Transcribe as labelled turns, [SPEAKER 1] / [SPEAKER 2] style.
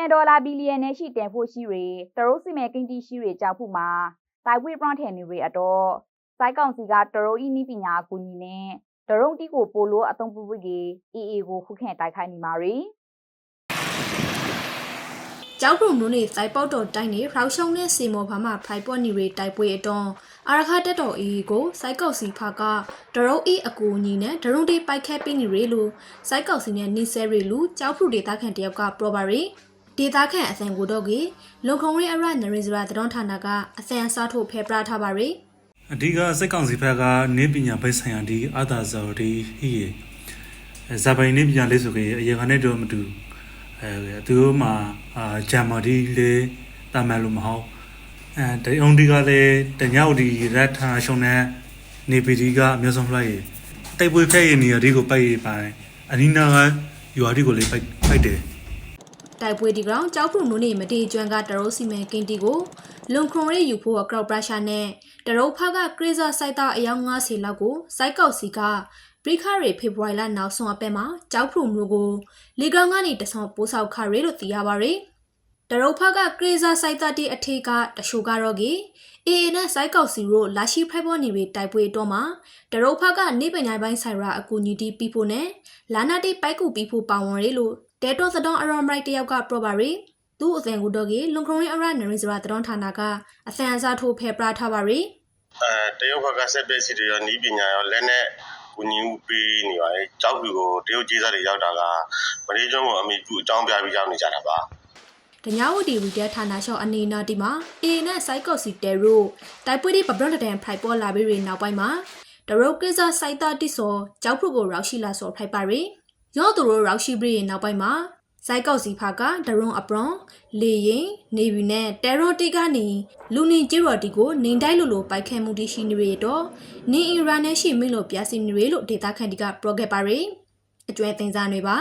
[SPEAKER 1] ကန်ဒေါ်လာဘီလီယံနဲ့ရှိတန်ဖို့ရှိတွေတရုတ်စီမဲကိန်းတီရှိတွေကြောက်ဖို့မှာတိုင်ဝေပရန်ထန်နေတွေအတော့စိုက်ကောင်စီကတရုတ်ဤနိပညာအကူအညီနဲ့တရုတ်တီကိုပိုလို့အသုံးပြုပြီး AA ကိုခုခံတိုက်ခိုက်နေမှာရီ
[SPEAKER 2] ကျောက်ပရုံမျိုးနေစိုက်ပေါက်တော်တိုင်းနေရောက်ရှုံနဲ့စီမော်ဘာမှဖိုင်ပွက်နေတွေတိုက်ပွဲအတွန်းအာရခတက်တော်အေးကိုစိုက်ကောက်စီဖာကဒရုံအေးအကူအညီနဲ့ဒရုံတေးပိုက်ခက်ပေးနေရလို့စိုက်ကောက်စီနဲ့နီဆဲရီလူကျောက်ဖရုဒေတာခန်တယောက်ကပရောပါရီ ဒေတာခန်အစံကိုတော့ကလုံခုံရီအရနရင်စရာတတော်ဌာနကအစံအစားထုတ်ဖဲပရာထားပါရီ
[SPEAKER 3] အဓိကစိတ်ကောင်စီဘက်ကနေပညာဘိတ်ဆိုင်ရာဒီအာသာဇော်ဒီဟိရဇာပိုင်နေပညာလေးဆိုကြအရေခနဲ့တော့မတူအဲသူတို့မှာအာဂျာမာဒီလေးတာမန်လို့မဟုတ်အဲတေအောင်ဒီကလည်းတညောက်ဒီရထာရှုံနဲ့နေပီဒီကအမျိုးဆုံးလိုက်ရတိုက်ပွဲဖက်ရနေရဒီကိုပိုက်ရပါတယ်အနီနာကယူအာဒီကိုလေးပိုက်ပိုက်တယ်
[SPEAKER 2] တိုက်ပွဲဒီကောင်ကျောက်ဖရုံမျိုးနေမတေကျွမ်းကတရုတ်စီမဲကင်းတီကိုလုံခုံရီယူဖို့ကရော့ပရရှာနဲ့တရုတ်ဖကကရေဇာစိုက်တာအယောက်90လောက်ကိုစိုက်ကောက်စီကပရိခရီဖေဖော်ဝါရီလနောက်ဆုံးအပတ်မှာကျောက်ဖရုံမျိုးကိုလေကောင်ကနေတဆောင်ပိုးဆောက်ခရဲလို့သိရပါရယ် တရုတ်ဖကကရေဇာစိုက်တာတီအထေကတရှိုကတော့ကေအေအေနဲ့စိုက်ကောက်စီတို့လာရှိဖိုက်ပေါ်နေပြီးတိုက်ပွဲတော့မှာတရုတ်ဖကနေပညာပိုင်းဆိုင်ရာအကူအညီတီးပြီးဖို့နဲ့လာနာတီပိုက်ကူပြီးဖို့ပါဝင်ရလို့တဲတော်သတောင်းအရောမရိုက်တယောက်ကပရောပါရီသူ့အစံကိုတော့ကေလွန်ခုံရီအရနရင်စရာသတောင်းဌာနကအစံအစားထိုးဖဲပရာထားပါရီ
[SPEAKER 4] အဲတရုတ်ဘက်ကစက်ပစ္စည်းတွေရောနီးပညာရောလက်နဲ့ကူညီမှုပေးနေပါတယ်။ကြောက်ပြီးကိုတရုတ်ကြီးစားတွေရောက်တာကမလေးကျွန်းကိုအမိပြုအကြောင်းပြပြီးရောက်နေကြတာပါ။
[SPEAKER 2] ဒညာဝတီရီတဲဌာနရှော့အနေနာတီမှာအေနဲ့စိုက်ကော့စီတဲရိုတိုက်ပွဲဒီပပရန်တန်ဖိုက်ပေါ်လာပြီးရနောက်ပိုင်းမှာဒရုတ်ကိစ္စစိုက်တာတိစောကြောက်ဖုကိုရောက်ရှိလာစောဖိုက်ပါရီ။ရော့သူတို့ရောက်ရှိပြီးနောက်ပိုင်းမှာစိုက်ကောက်စီဖာကဒရုံအပရွန်လေရင်နေဗီနဲ့တဲရိုတီကနေလူနင်ဂျီရော်တီကိုနေတိုက်လို့လို့ပိုက်ခဲမှုတရှိနေရတော့နေအီရန်နဲ့ရှိမင်းလို့ပြစီနေရလို့ဒေတာခန်တီကပရိုဂက်ပါရီအကျွဲတင်စားတွေပါ